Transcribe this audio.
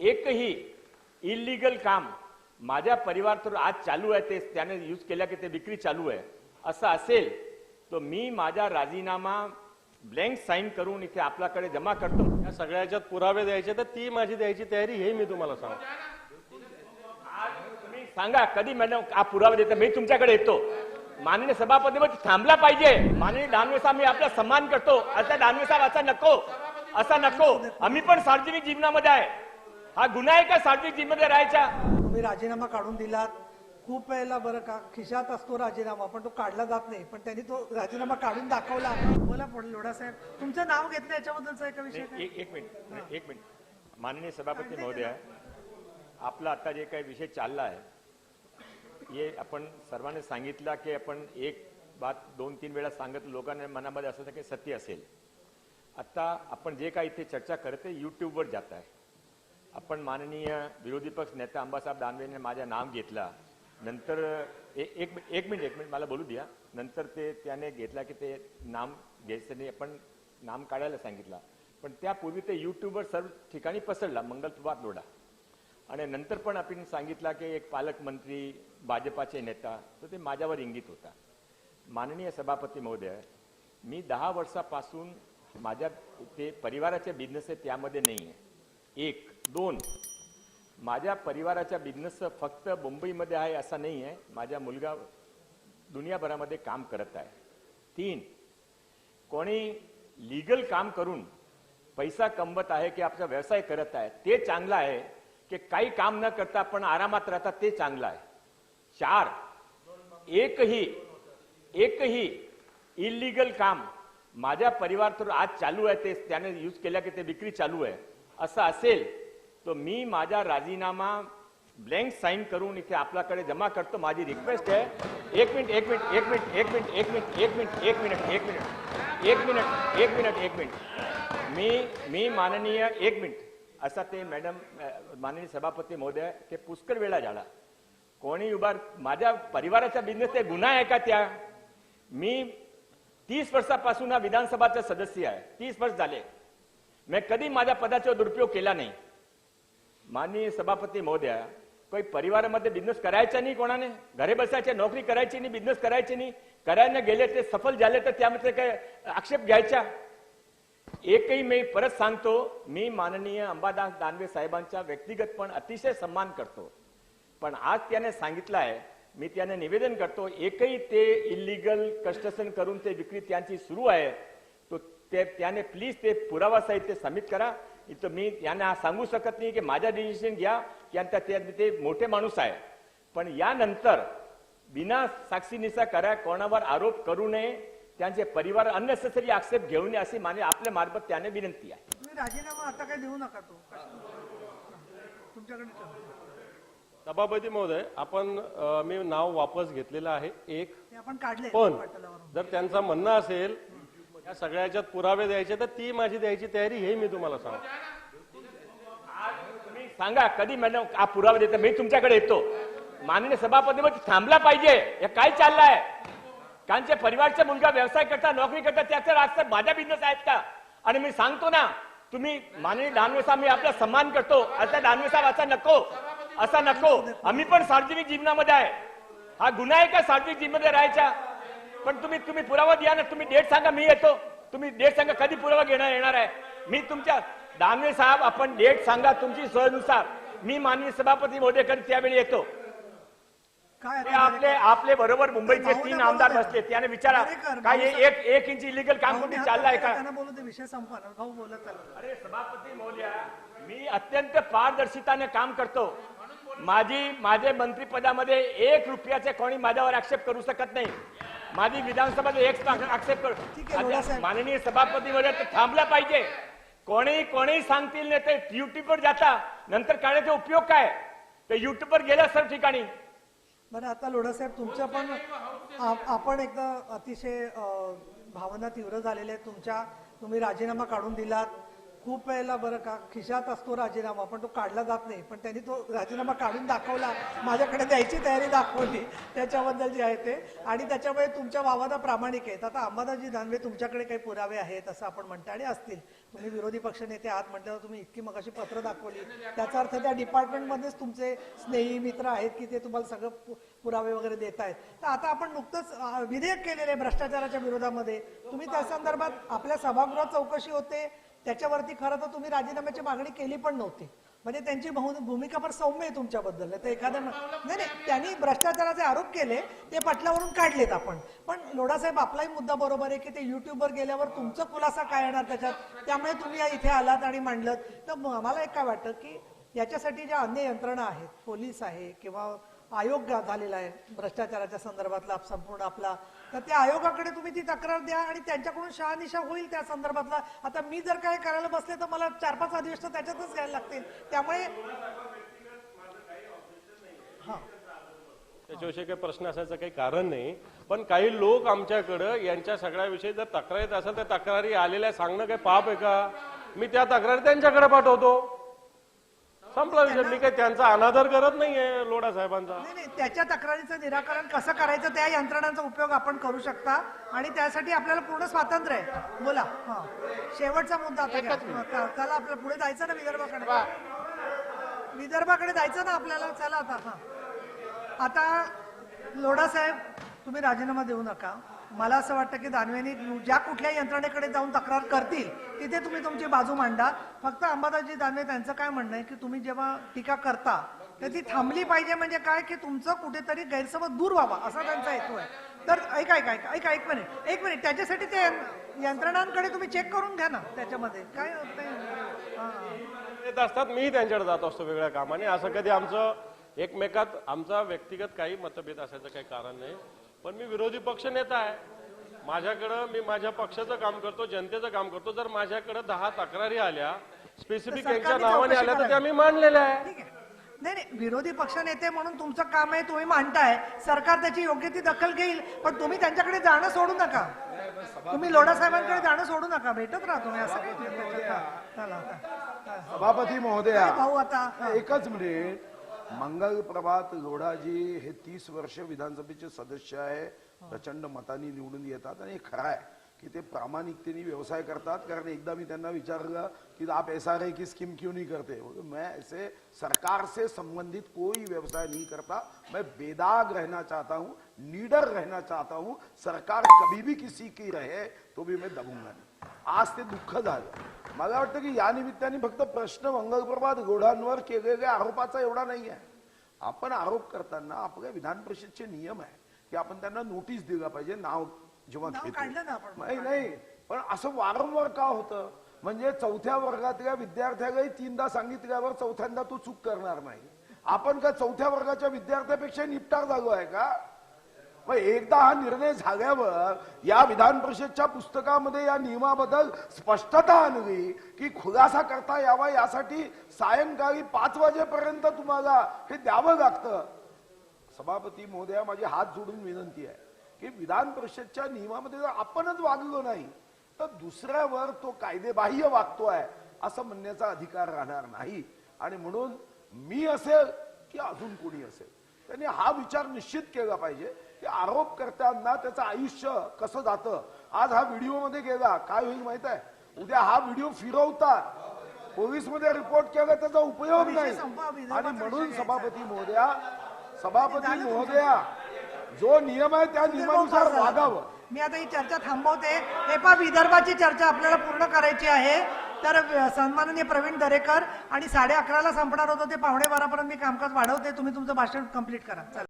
एकही इलिगल काम माझ्या परिवार आज चालू आहे ते त्याने यूज केल्या की ते विक्री चालू आहे. असं असेल तर मी माझा राजीनामा ब्लँक साईन करून इथे आपल्याकडे जमा करतो. या सगळ्याच्यात पुरावे द्यायचे तर ती माझी द्यायची तयारी हे मी तुम्हाला सांगतो. आज तुम्ही सांगा कधी मॅडम हा पुरावा देता? मी तुमच्याकडे येतो. माननीय सभापती थांबला पाहिजे. माननीय दानवे साहेब मी आपला सन्मान करतो. आता दानवे साहेब असा नको असा नको. आम्ही पण सार्वजनिक जीवनामध्ये आहे. हा गुन्हा आहे का सार्वजनिक जीवनामध्ये राहायचा? तुम्ही राजीनामा काढून दिलात. खूप वेळेला बरं का खिशात असतो राजीनामा पण तो काढला जात नाही. पण त्यांनी तो राजीनामा काढून दाखवला. बोला पुढे लोढा साहेब. तुमचं नाव घेतलं याच्याबद्दलचा एका विषय काय? एक एक मिनिट एक मिनिट. माननीय सभापती महोदय आपला आता जे काही विषय चालला आहे हे आपण सर्वांनी सांगितलं की आपण एक बात दोन तीन वेळा सांगत लोकांना मनामध्ये असं की सत्य असेल. आता आपण जे काही इथे चर्चा करते युट्यूबवर जात आहे. आपण माननीय विरोधी पक्ष नेता अंबासाहेब दानवेने माझं नाम घेतला. नंतर एक एक मिनिट एक मिनिट मला बोलू द्या. नंतर ते त्याने घेतला की ते नाम घ्यायचं आपण नाम काढायला सांगितलं. पण त्यापूर्वी ते युट्यूबवर सर्व ठिकाणी पसरला मंगलप्रभात लोढा. आणि नंतर पण आपण सांगितला की एक पालकमंत्री भाजपाचे नेता तर ते माझ्यावर इंगित होता. माननीय सभापती महोदय मी दहा वर्षापासून माझ्या ते परिवाराचे बिझनेस आहे त्यामध्ये नाही आहे एक दोन. माझ्या परिवाराच्या बिझनेस फक्त मुंबईमध्ये आहे असा नाही आहे माझा मुलगा दुनियाभरामध्ये काम करत आहे. तीन. कोणी लीगल काम करून पैसा कमवत आहे की आपला व्यवसाय करत आहे ते चांगलं आहे. की काही काम न करता पण आरामात राहता ते चांगलं आहे. चार. एकही एकही इलिगल काम माझ्या परिवार तर आज चालू आहे ते त्याने यूज केल्या की ते विक्री चालू आहे. असं असेल तर मी माझा राजीनामा ब्लँक साईन करून इथे आपल्याकडे जमा करतो माझी रिक्वेस्ट आहे एक मिनिट एक मिनिट एक मिनिट एक मिनिट एक मिनिट एक मिनिट एक मिनिट एक मिनिट एक मिनिट एक मिनिट एक मिनिट मी मी माननीय एक मिनिट असा ते मॅडम माननीय सभापती महोदय ते पुष्कळ वेळा झाला कोणी उभार माझ्या परिवाराचा बिझनेस ते गुन्हा आहे का त्या मी तीस वर्षापासून हा विधानसभाचा सदस्य आहे तीस वर्ष झाले मी कधी माझ्या पदाचा दुरुपयोग केला नाही. माननीय सभापती महोदया काही परिवारामध्ये बिझनेस करायचा नाही कोणाने? घरे बसायचे नोकरी करायची नाही बिझनेस करायची नाही. करायला गेले ते सफल झाले तर त्यामध्ये काय आक्षेप घ्यायचा? एकही मी परत सांगतो मी माननीय अंबादास दानवे साहेबांचा व्यक्तिगत पण अतिशय सन्मान करतो. पण आज त्याने सांगितलं आहे मी त्याने निवेदन करतो एकही ते इलिगल कष्टसन करून ते विक्री त्यांची सुरू आहे तो त्याने प्लीज ते पुरावा सहित ते सबमिट करा. इथं मी यांना सांगू शकत नाही की माझा डिसिशन घ्या की आता ते ते मोठे माणूस आहे. पण यानंतर बिना साक्षीनिसा करा कोणावर आरोप करू नये त्यांचे परिवार अननेसेसरी आक्षेप घेऊ नये अशी माने आपल्या मार्फत त्याने विनंती आहे. राजीनामा आता काय देऊ नका तो. तुमच्याकडे. सभापती महोदय आपण मी नाव वापस घेतलेलं आहे. एक. ते आपण काढले पण. जर त्यांचं म्हणणं असेल या सगळ्याच्यात पुरावे द्यायचे तर ती माझी द्यायची तयारी हे मी तुम्हाला सांगतो. तुम्ही सांगा कधी मॅडम हा पुरावा देता? मी तुमच्याकडे येतो. माननीय सभापती मग थांबला पाहिजे. हे काय चाललंय? कांचे परिवारचा मुलगा व्यवसाय करता नोकरी करता त्याचं रास्ता माझ्या बिझनेस आहेत का? आणि मी सांगतो ना तुम्ही माननीय दानवे साहेब मी आपला सन्मान करतो. आता दानवे साहेब असा नको. असा नको. आम्ही पण सार्वजनिक जीवनामध्ये आहे. हा गुन्हा आहे का सार्वजनिक जीवनामध्ये राहायचा? पण तुम्ही तुम्ही पुरावा द्या ना तुम्ही डेट सांगा मी येतो. तुम्ही डेट सांगा कधी पुरावा घेणार येणार आहे? मी तुमच्या दानवे साहेब आपण डेट सांगा तुमची सोयीनुसार. मी माननीय सभापती महोदयकडे त्यावेळी येतो. आपले आपले बरोबर मुंबईचे तीन आमदार. बसले त्याने विचारा काय एक एक इंच इलिगल काम कोणी चाललंय का? विषय अरे सभापती महोदया मी अत्यंत पारदर्शिताने काम करतो. माझी माझे मंत्रिपदामध्ये एक रुपयाचे कोणी माझ्यावर आक्षेप करू शकत नाही. माझी विधानसभेत एक आक्षेप. माननीय सभापती मध्ये थांबला पाहिजे. कोणी कोणी सांगतील नाही ते युट्यूबवर जाता. नंतर काढायचा उपयोग काय? ते युट्यूबवर गेल्या सर्व ठिकाणी. बरं आता लोढासाहेब तुमच्या पण आप- आपण एकदा अतिशय भावना तीव्र झालेल्या आहेत. तुमच्या तुम्ही राजीनामा काढून दिलात. खूप वेळेला बरं का खिशात असतो राजीनामा पण तो काढला जात नाही. पण त्यांनी तो राजीनामा काढून दाखवला. माझ्याकडे द्यायची तयारी दाखवली. त्याच्याबद्दल जे आहे ते. आणि त्याच्यामुळे तुमच्या वावादा प्रामाणिक आहेत. आता अंबादासजी दानवे तुमच्याकडे काही पुरावे आहेत असं आपण म्हणतो आणि असतील. तुम्ही विरोधी पक्षनेते आहात म्हटल्यावर तुम्ही इतकी मग अशी पत्र दाखवली. त्याचा अर्थ त्या डिपार्टमेंटमध्येच तुमचे स्नेही मित्र आहेत की ते तुम्हाला सगळं पु- पुरावे वगैरे देत आहेत तर आता आपण नुकतंच विधेयक केलेले आहे भ्रष्टाचाराच्या विरोधामध्ये. तुम्ही त्या संदर्भात आपल्या सभागृहात चौकशी होते. त्याच्यावरती खरं तर तुम्ही राजीनाम्याची मागणी केली पण नव्हती. म्हणजे त्यांची भूमिका फार सौम्य आहे तुमच्याबद्दल. नाही तर एखाद्या नाही नाही त्यांनी भ्रष्टाचाराचे आरोप केले ते पटलावरून काढलेत आपण. पण लोढासाहेब आपलाही मुद्दा बरोबर आहे की ते युट्यूबवर गेल्यावर तुमचा खुलासा काय येणार त्याच्यात? त्यामुळे तुम्ही इथे आलात आणि मांडलं तर आम्हाला मला एक काय वाटतं की याच्यासाठी ज्या अन्य यंत्रणा आहेत पोलीस आहे किंवा आयोग झालेला आहे. भ्रष्टाचाराच्या संदर्भातला संपूर्ण आपला. तर त्या आयोगाकडे तुम्ही ती तक्रार द्या आणि त्यांच्याकडून शहानिशा होईल त्या संदर्भातला. आता मी जर काही करायला बसले तर मला चार पाच अधिवेशन त्याच्यातच घ्यायला लागतील. त्यामुळे हा. त्याच्याविषयी काही प्रश्न असायचं काही कारण नाही. पण काही लोक आमच्याकडं यांच्या सगळ्याविषयी जर तक्रार येत असेल तर तक्रारी आलेल्या सांगणं काही पाप आहे का? मी त्या तक्रारी त्यांच्याकडे पाठवतो. संपला विषय. मी काही त्यांचा अनादर करत नाहीये लोढा साहेबांचा. नाही नाही त्याच्या तक्रारीचं निराकरण कसं करायचं त्या यंत्रणांचा उपयोग आपण करू शकता. आणि त्यासाठी आपल्याला पूर्ण स्वातंत्र्य आहे. बोला हा. शेवटचा मुद्दा आता घ्या. हा, चा- चला आपल्याला पुढे जायचं ना विदर्भाकडे? विदर्भाकडे जायचं ना आपल्याला? चला आता हा. आता लोढा साहेब तुम्ही राजीनामा देऊ नका. मला असं वाटतं की दानवेनी ज्या कुठल्या यंत्रणेकडे जाऊन तक्रार करतील तिथे तुम्ही तुमची बाजू मांडा. फक्त अंबादासजी दानवे त्यांचं काय म्हणणं आहे की तुम्ही जेव्हा टीका करता तर ती थांबली पाहिजे म्हणजे काय? की तुमचं कुठेतरी गैरसमज दूर व्हावा असा त्यांचा हेतू आहे. तर ऐका ऐका ऐका ऐका एक मिनिट एक मिनिट त्याच्यासाठी ते यंत्रणांकडे तुम्ही चेक करून घ्या ना त्याच्यामध्ये. काय येत असतात मी त्यांच्याकडे जात असतो वेगळ्या कामाने. असं कधी आमचं एकमेकात आमचा व्यक्तिगत काही मतभेद असायचं काही कारण नाही. पण मी विरोधी पक्ष नेता आहे. माझ्याकडं मी माझ्या पक्षाचं काम करतो जनतेचं काम करतो. जर माझ्याकडे दहा तक्रारी आल्या स्पेसिफिक यांच्या नावाने आल्या तर. त्या मी मांडलेल्या आहे. नाही नाही विरोधी पक्षनेते म्हणून तुमचं काम आहे तुम्ही मांडताय. सरकार त्याची योग्य ती दखल घेईल पण तुम्ही त्यांच्याकडे जाणं सोडू नका. तुम्ही लोढा साहेबांकडे जाणं सोडू नका. भेटत राहा तुम्ही असं काही. हा. सभापती महोदया. भाऊ आता. एकच मिनिट. मंगल प्रभात लोढाजी हे तीस वर्ष विधानसभेचे सदस्य आहे. प्रचंड मतांनी निवडून येतात आणि हे खरं आहे की ते प्रामाणिकतेने व्यवसाय करतात. कारण एकदा मी त्यांना विचारलं कि आप एस आर की स्कीम क्यों नहीं करते? मैं ऐसे सरकार से संबंधित कोई व्यवसाय नहीं करता. मैं बेदाग रहना चाहता हूँ लीडर रहना चाहता हूँ. सरकार कभी भी किसी की रहे तो भी मैं दबूँगा नहीं. आज ते दुःख झालं. मला वाटतं की या निमित्ताने फक्त प्रश्न मंगलप्रभात गोढांवर केलेल्या आरोपाचा एवढा नाही आहे आपण आरोप करताना आपल्या विधान परिषदचे नियम आहे की आपण त्यांना नोटीस दिला पाहिजे नाव जेव्हा. नाही नाही. पण असं वारंवार का होतं? म्हणजे चौथ्या वर्गातल्या विद्यार्थ्यालाही तीनदा सांगितल्यावर चौथ्यांदा तू चूक करणार नाही. आपण का चौथ्या वर्गाच्या विद्यार्थ्यापेक्षा निपटार झालो आहे का? मग एकदा हा निर्णय झाल्यावर या विधान परिषदच्या पुस्तकामध्ये या नियमाबद्दल स्पष्टता आणली की खुलासा करता यावा यासाठी सायंकाळी पाच वाजेपर्यंत तुम्हाला हे द्यावं लागतं. सभापती महोदया माझी हात जोडून विनंती आहे की विधान परिषदच्या नियमामध्ये जर आपणच वागलो नाही तर दुसऱ्यावर तो कायदेबाह्य वागतोय असं म्हणण्याचा अधिकार राहणार नाही. आणि म्हणून मी असेल की अजून कोणी असेल? त्यांनी हा विचार निश्चित केला पाहिजे. की आरोप करताना त्याचं आयुष्य कसं जातं? आज हा व्हिडिओमध्ये गेला. काय होईल माहीत आहे? उद्या हा व्हिडिओ फिरवतात. पोलीसमध्ये रिपोर्ट केला त्याचा उपयोग नाही. आणि म्हणून. सभापती महोदया सभापती. महोदया जो नियम आहे त्या नियमानुसार वागावं. मी आता ही चर्चा थांबवते. हे पहा विदर्भाची चर्चा आपल्याला पूर्ण करायची आहे. तर सन्माननीय प्रवीण दरेकर आणि साडे अकराला संपणार होतं ते पावणे बारापर्यंत मी कामकाज वाढवते. तुम्ही तुमचं भाषण कंप्लीट करा. चला.